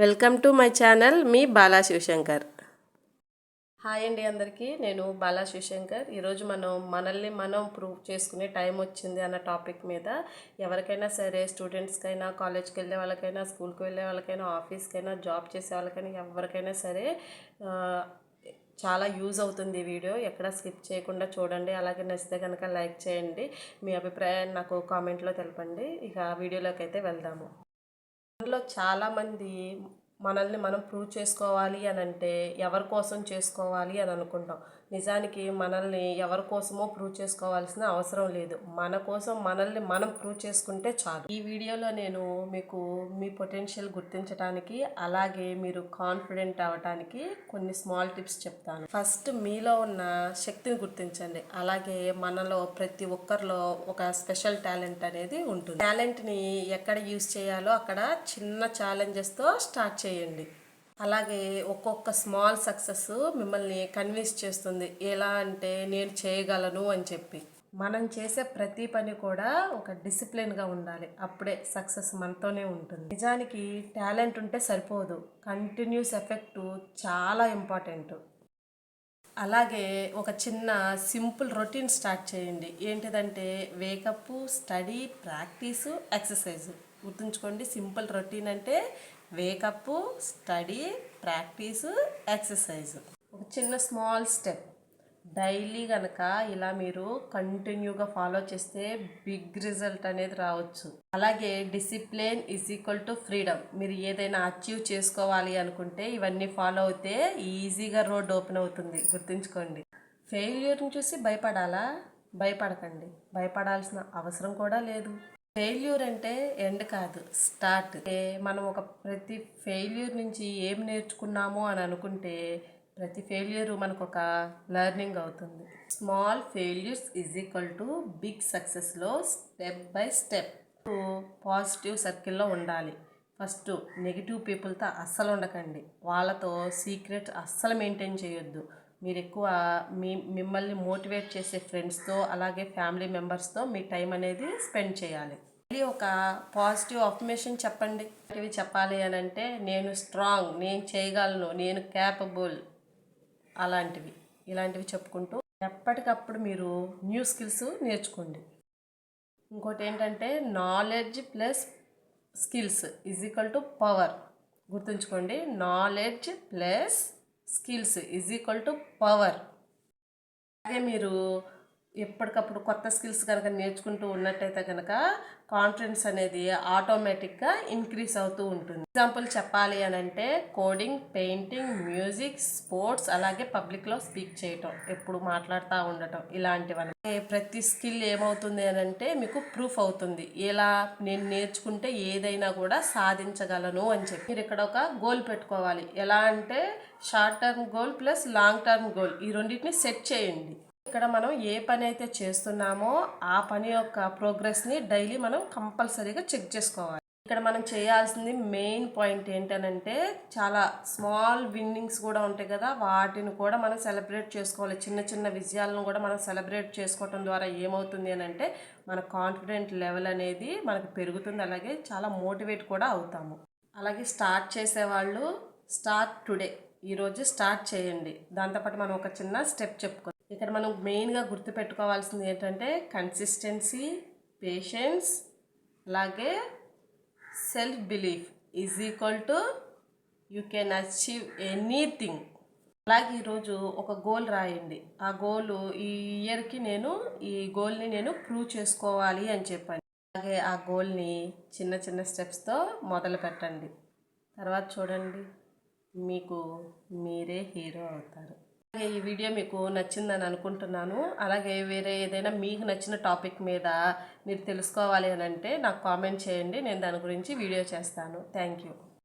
Welcome to my channel మీ Bala Shivshankar. Hi అండి అందరికీ నేను బాలా శివశంకర్. ఈరోజు మనం మనల్ని మనం ప్రూవ్ చేసుకునే టైం వచ్చింది అన్న టాపిక్ మీద ఎవరికైనా సరే స్టూడెంట్స్కైనా కాలేజ్కి వెళ్ళే వాళ్ళకైనా స్కూల్కి వెళ్ళే వాళ్ళకైనా ఆఫీస్కైనా జాబ్ చేసే వాళ్ళకైనా ఎవరికైనా సరే చాలా యూజ్ అవుతుంది ఈ వీడియో. ఎక్కడ స్కిప్ చేయకుండా చూడండి. అలాగే నచ్చితే కనుక లైక్ చేయండి. మీ అభిప్రాయాన్ని నాకు కామెంట్లో తెలపండి. ఇక వీడియోలోకి అయితే వెళ్దాము. అందులో చాలామంది మనల్ని మనం ప్రూవ్ చేసుకోవాలి అని అంటే ఎవరి కోసం చేసుకోవాలి అని అనుకుంటాం. నిజానికి మనల్ని ఎవరి కోసమో ప్రూవ్ చేసుకోవాల్సిన అవసరం లేదు. మన కోసం మనల్ని మనం ప్రూవ్ చేసుకుంటే చాలు. ఈ వీడియోలో నేను మీకు మీ పొటెన్షియల్ గుర్తించడానికి అలాగే మీరు కాన్ఫిడెంట్ అవ్వడానికి కొన్ని స్మాల్ టిప్స్ చెప్తాను. ఫస్ట్ మీలో ఉన్న శక్తిని గుర్తించండి. అలాగే మనలో ప్రతి ఒక్కరిలో ఒక స్పెషల్ టాలెంట్ అనేది ఉంటుంది. టాలెంట్ని ఎక్కడ యూస్ చేయాలో అక్కడ చిన్న ఛాలెంజెస్తో స్టార్ట్ చేయండి. అలాగే ఒక్కొక్క స్మాల్ సక్సెస్ మిమ్మల్ని కన్విన్స్ చేస్తుంది. ఎలా అంటే నేను చేయగలను అని చెప్పి. మనం చేసే ప్రతి పని కూడా ఒక డిసిప్లిన్గా ఉండాలి. అప్పుడే సక్సెస్ మనతోనే ఉంటుంది. నిజానికి టాలెంట్ ఉంటే సరిపోదు. కంటిన్యూస్ ఎఫెక్ట్ చాలా ఇంపార్టెంట్. అలాగే ఒక చిన్న సింపుల్ రొటీన్ స్టార్ట్ చేయండి. ఏంటిదంటే wake up study practice exercise. గుర్తుంచుకోండి సింపుల్ రొటీన్ అంటే wake up study practice exercise. ఒక చిన్న స్మాల్ స్టెప్. డైలీ కనుక ఇలా మీరు కంటిన్యూగా ఫాలో చేస్తే బిగ్ రిజల్ట్ అనేది రావచ్చు. అలాగే discipline is equal to freedom. మీరు ఏదైనా అచీవ్ చేసుకోవాలి అనుకుంటే ఇవన్నీ ఫాలో అవుతే ఈజీగా రోడ్ ఓపెన్ అవుతుంది. గుర్తుంచుకోండి. ఫెయిల్యూర్ని చూసి భయపడాలా? భయపడకండి. భయపడాల్సిన అవసరం కూడా లేదు. ఫెయిల్యూర్ అంటే ఎండ్ కాదు స్టార్ట్. మనం ఒక ప్రతి ఫెయిల్యూర్ నుంచి ఏం నేర్చుకున్నాము అని అనుకుంటే ప్రతి ఫెయిల్యూర్ మనకు ఒక లెర్నింగ్ అవుతుంది. Small failures is equal to big సక్సెస్లో step by step. Positive సర్కిల్లో ఉండాలి. ఫస్ట్ నెగిటివ్ పీపుల్తో అస్సలు ఉండకండి. వాళ్ళతో సీక్రెట్ అస్సలు మెయింటైన్ చేయొద్దు. మీరు ఎక్కువ మీ మిమ్మల్ని మోటివేట్ చేసే ఫ్రెండ్స్తో అలాగే ఫ్యామిలీ మెంబర్స్తో మీ టైం అనేది స్పెండ్ చేయాలి. మళ్ళీ ఒక పాజిటివ్ అఫర్మేషన్ చెప్పండి. ఇవి చెప్పాలి అని అంటే నేను స్ట్రాంగ్ నేను చేయగలను నేను క్యాపబుల్ అలాంటివి ఇలాంటివి చెప్పుకుంటూ ఎప్పటికప్పుడు మీరు న్యూ స్కిల్స్ నేర్చుకోండి. ఇంకోటి ఏంటంటే knowledge plus skills is equal to power. గుర్తుంచుకోండి knowledge plus skills is equal to power. అలాగే మీరు ఎప్పటికప్పుడు కొత్త స్కిల్స్ కనుక నేర్చుకుంటూ ఉన్నట్టయితే కనుక కాన్ఫిడెన్స్ అనేది ఆటోమేటిక్గా ఇంక్రీస్ అవుతూ ఉంటుంది. ఎగ్జాంపుల్ చెప్పాలి అని అంటే కోడింగ్ పెయింటింగ్ మ్యూజిక్ స్పోర్ట్స్ అలాగే పబ్లిక్లో స్పీక్ చేయటం ఎప్పుడు మాట్లాడుతూ ఉండటం ఇలాంటివన్నీ ప్రతి స్కిల్ ఏమవుతుంది అని అంటే మీకు ప్రూఫ్ అవుతుంది. ఎలా నేను నేర్చుకుంటే ఏదైనా కూడా సాధించగలను అని చెప్పి. మీరు ఇక్కడ ఒక గోల్ పెట్టుకోవాలి. ఎలా అంటే short term goal plus long term goal ఈ రెండింటిని సెట్ చేయండి. ఇక్కడ మనం ఏ పని అయితే చేస్తున్నామో ఆ పని యొక్క ప్రోగ్రెస్ని డైలీ మనం కంపల్సరీగా చెక్ చేసుకోవాలి. ఇక్కడ మనం చేయాల్సింది మెయిన్ పాయింట్ ఏంటనంటే చాలా స్మాల్ విన్నింగ్స్ కూడా ఉంటాయి కదా వాటిని కూడా మనం సెలబ్రేట్ చేసుకోవాలి. చిన్న చిన్న విజయాలను కూడా మనం సెలబ్రేట్ చేసుకోవటం ద్వారా ఏమవుతుంది అని అంటే మన కాన్ఫిడెంట్ లెవెల్ అనేది మనకు పెరుగుతుంది అలాగే చాలా మోటివేట్ కూడా అవుతాము. అలాగే స్టార్ట్ చేసేవాళ్ళు స్టార్ట్ టుడే ఈరోజు స్టార్ట్ చేయండి. దాంతోపాటు మనం ఒక చిన్న స్టెప్ చెప్పుకో ఇక్కడ మనం మెయిన్గా గుర్తుపెట్టుకోవాల్సింది ఏంటంటే కన్సిస్టెన్సీ పేషెన్స్ అలాగే self belief is equal to you can achieve anything అలాగే ఈరోజు ఒక గోల్ రాయండి. ఆ గోల్ ఈ ఇయర్కి నేను ఈ గోల్ని నేను ప్రూవ్ చేసుకోవాలి అని చెప్పండి. అలాగే ఆ గోల్ని చిన్న చిన్న స్టెప్స్తో మొదలు పెట్టండి. తర్వాత చూడండి. మీకు మీరే హీరో అవుతారు. ఈ వీడియో మీకు నచ్చిందని అనుకుంటున్నాను. అలాగే వేరే ఏదైనా మీకు నచ్చిన టాపిక్ మీద మీరు తెలుసుకోవాలి అని అంటే నాకు కామెంట్ చేయండి. నేను దాని గురించి వీడియో చేస్తాను. Thank you.